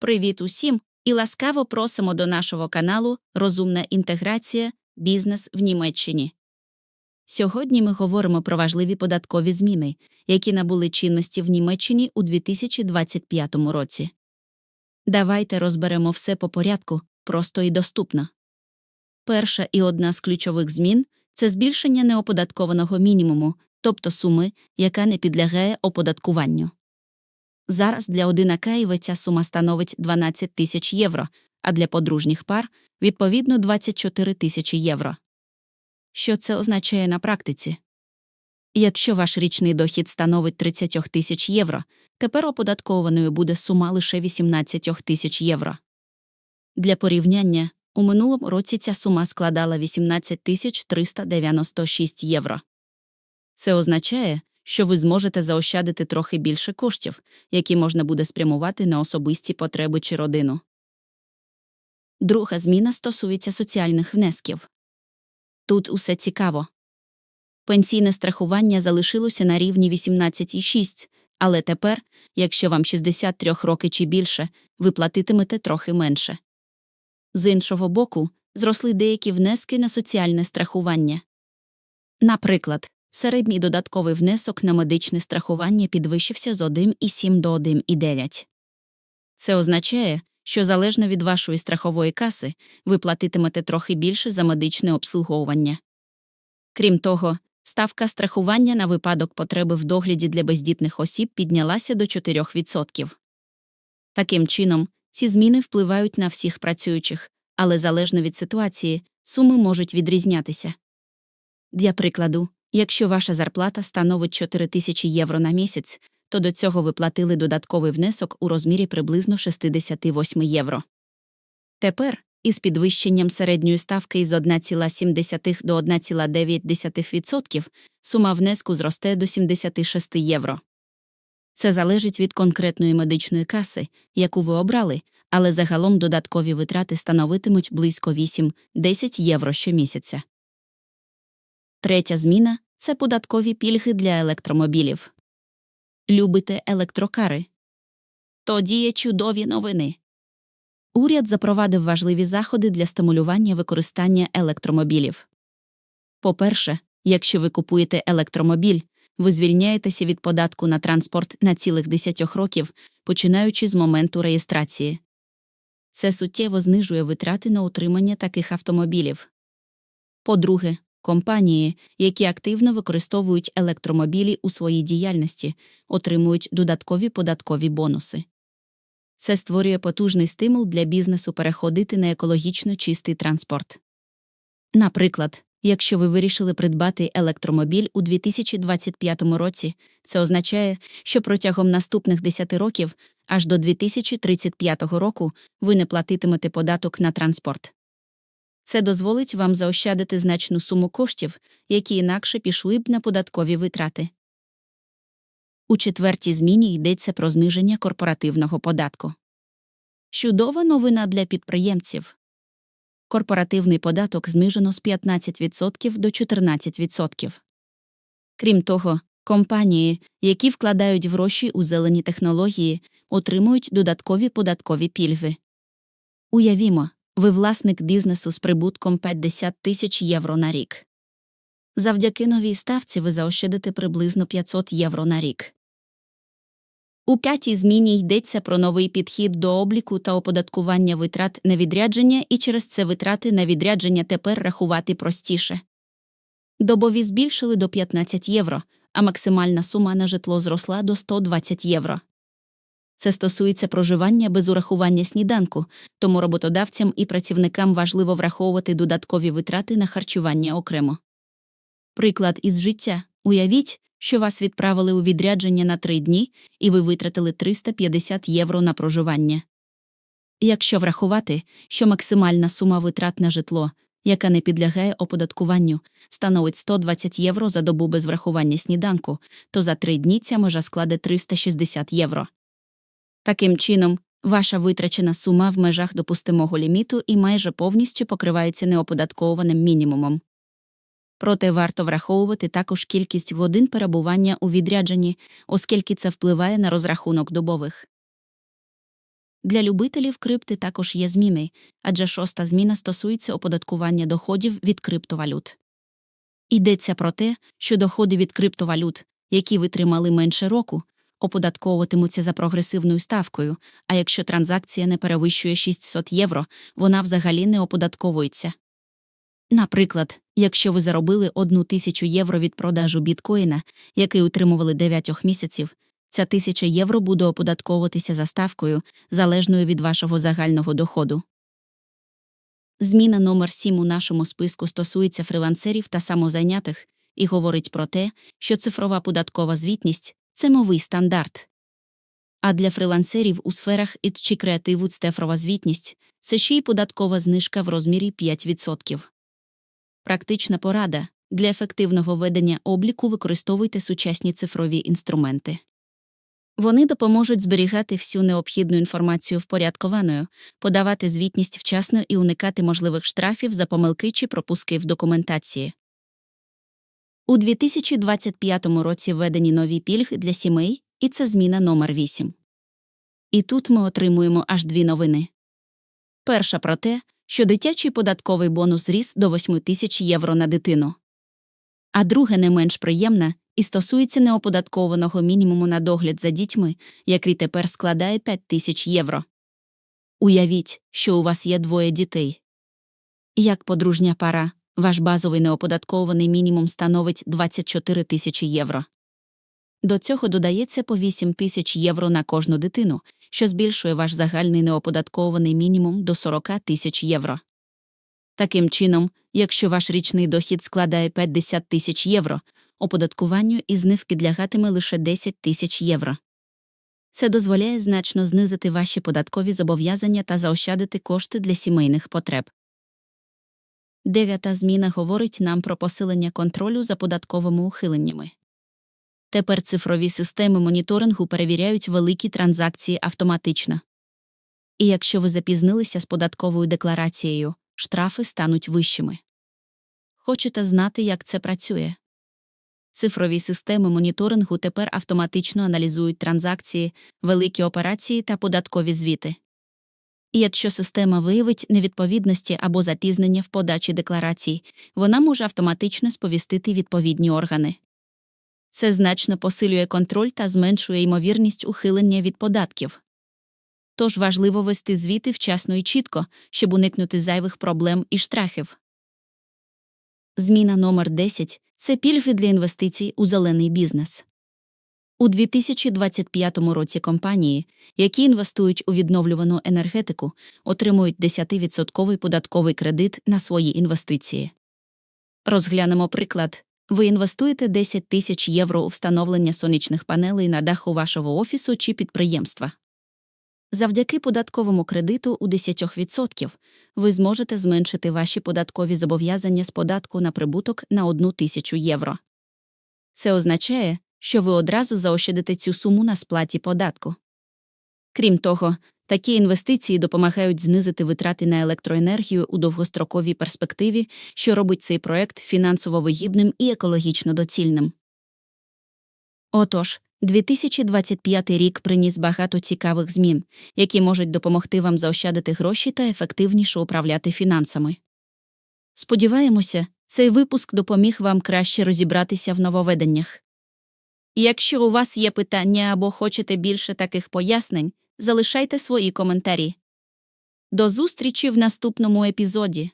Привіт усім і ласкаво просимо до нашого каналу Розумна інтеграція Бізнес в Німеччині. Сьогодні ми говоримо про важливі податкові зміни, які набули чинності в Німеччині у 2025 році. Давайте розберемо все по порядку, просто і доступно. Перша і одна з ключових змін це збільшення неоподаткованого мінімуму, тобто суми, яка не підлягає оподаткуванню. Зараз для одинака ця сума становить 12 тисяч євро, а для подружніх пар відповідно 24 тисячі євро. Що це означає на практиці? Якщо ваш річний дохід становить 30 тисяч євро, тепер оподаткованою буде сума лише 18 тисяч євро. Для порівняння, у минулому році ця сума складала 18 тисяч 396 євро. Це означає, що ви зможете заощадити трохи більше коштів, які можна буде спрямувати на особисті потреби чи родину. Друга зміна стосується соціальних внесків. Тут усе цікаво. Пенсійне страхування залишилося на рівні 18,6, але тепер, якщо вам 63 роки чи більше, ви платитимете трохи менше. З іншого боку, зросли деякі внески на соціальне страхування. Наприклад, середній додатковий внесок на медичне страхування підвищився з 1,7 до 1,9. Це означає, що залежно від вашої страхової каси, ви платитимете трохи більше за медичне обслуговування. Крім того, ставка страхування на випадок потреби в догляді для бездітних осіб піднялася до 4%. Таким чином, ці зміни впливають на всіх працюючих, але залежно від ситуації, суми можуть відрізнятися. Для прикладу, якщо ваша зарплата становить 4 тисячі євро на місяць, то до цього ви платили додатковий внесок у розмірі приблизно 68 євро. Тепер, із підвищенням середньої ставки із 1,7 до 1,9% сума внеску зросте до 76 євро. Це залежить від конкретної медичної каси, яку ви обрали, але загалом додаткові витрати становитимуть близько 8-10 євро щомісяця. Третя зміна це податкові пільги для електромобілів. Любите електрокари? Тоді є чудові новини. Уряд запровадив важливі заходи для стимулювання використання електромобілів. По-перше, якщо ви купуєте електромобіль, ви звільняєтеся від податку на транспорт на цілих 10 років, починаючи з моменту реєстрації. Це суттєво знижує витрати на утримання таких автомобілів. По-друге, компанії, які активно використовують електромобілі у своїй діяльності, отримують додаткові податкові бонуси. Це створює потужний стимул для бізнесу переходити на екологічно чистий транспорт. Наприклад, якщо ви вирішили придбати електромобіль у 2025 році, це означає, що протягом наступних 10 років аж до 2035 року ви не платитимете податок на транспорт. Це дозволить вам заощадити значну суму коштів, які інакше пішли б на податкові витрати. У четвертій зміні йдеться про зниження корпоративного податку. Чудова новина для підприємців. Корпоративний податок знижено з 15% до 14%. Крім того, компанії, які вкладають гроші у зелені технології, отримують додаткові податкові пільги. Уявімо, ви власник бізнесу з прибутком 50 тисяч євро на рік. Завдяки новій ставці ви заощадите приблизно 500 євро на рік. У п'ятій зміні йдеться про новий підхід до обліку та оподаткування витрат на відрядження, і через це витрати на відрядження тепер рахувати простіше. Добові збільшили до 15 євро, а максимальна сума на житло зросла до 120 євро. Це стосується проживання без урахування сніданку, тому роботодавцям і працівникам важливо враховувати додаткові витрати на харчування окремо. Приклад із життя уявіть, що вас відправили у відрядження на три дні, і ви витратили 350 євро на проживання. Якщо врахувати, що максимальна сума витрат на житло, яка не підлягає оподаткуванню, становить 120 євро за добу без врахування сніданку, то за три дні ця межа складе 360 євро. Таким чином, ваша витрачена сума в межах допустимого ліміту і майже повністю покривається неоподаткованим мінімумом. Проте варто враховувати також кількість годин перебування у відрядженні, оскільки це впливає на розрахунок добових. Для любителів крипти також є зміни, адже шоста зміна стосується оподаткування доходів від криптовалют. Йдеться про те, що доходи від криптовалют, які витримали менше року, оподатковуватимуться за прогресивною ставкою, а якщо транзакція не перевищує 600 євро, вона взагалі не оподатковується. Наприклад, якщо ви заробили одну тисячу євро від продажу біткоїна, який утримували 9 місяців, ця тисяча євро буде оподатковуватися за ставкою, залежною від вашого загального доходу. Зміна номер 7 у нашому списку стосується фрилансерів та самозайнятих і говорить про те, що цифрова податкова звітність це новий стандарт. А для фрилансерів у сферах ІТ чи креативу цифрова звітність це ще й податкова знижка в розмірі 5%. Практична порада для ефективного ведення обліку використовуйте сучасні цифрові інструменти. Вони допоможуть зберігати всю необхідну інформацію впорядкованою, подавати звітність вчасно і уникати можливих штрафів за помилки чи пропуски в документації. У 2025 році введені нові пільги для сімей, і це зміна номер 8. І тут ми отримуємо аж дві новини. Перша про те, що дитячий податковий бонус зріс до 8 тисяч євро на дитину. А друге не менш приємне і стосується неоподаткованого мінімуму на догляд за дітьми, який тепер складає 5 тисяч євро. Уявіть, що у вас є двоє дітей. Як подружня пара, ваш базовий неоподаткований мінімум становить 24 тисячі євро. До цього додається по 8 тисяч євро на кожну дитину, що збільшує ваш загальний неоподаткований мінімум до 40 тисяч євро. Таким чином, якщо ваш річний дохід складає 50 тисяч євро, оподаткуванню і знив підлягатиме лише 10 тисяч євро. Це дозволяє значно знизити ваші податкові зобов'язання та заощадити кошти для сімейних потреб. Дев'ята зміна говорить нам про посилення контролю за податковими ухиленнями. Тепер цифрові системи моніторингу перевіряють великі транзакції автоматично. І якщо ви запізнилися з податковою декларацією, штрафи стануть вищими. Хочете знати, як це працює? Цифрові системи моніторингу тепер автоматично аналізують транзакції, великі операції та податкові звіти. І якщо система виявить невідповідності або запізнення в подачі декларацій, вона може автоматично сповістити відповідні органи. Це значно посилює контроль та зменшує ймовірність ухилення від податків. Тож важливо вести звіти вчасно і чітко, щоб уникнути зайвих проблем і штрафів. Зміна номер 10 це пільги для інвестицій у зелений бізнес. У 2025 році компанії, які інвестують у відновлювану енергетику, отримують 10% податковий кредит на свої інвестиції. Розглянемо приклад. Ви інвестуєте 10 тисяч євро у встановлення сонячних панелей на даху вашого офісу чи підприємства. Завдяки податковому кредиту у 10% ви зможете зменшити ваші податкові зобов'язання з податку на прибуток на 1 тисячу євро. Це означає, що ви одразу заощадите цю суму на сплаті податку. Крім того, такі інвестиції допомагають знизити витрати на електроенергію у довгостроковій перспективі, що робить цей проект фінансово вигідним і екологічно доцільним. Отож, 2025 рік приніс багато цікавих змін, які можуть допомогти вам заощадити гроші та ефективніше управляти фінансами. Сподіваємося, цей випуск допоміг вам краще розібратися в нововведеннях. Якщо у вас є питання або хочете більше таких пояснень, залишайте свої коментарі. До зустрічі в наступному епізоді.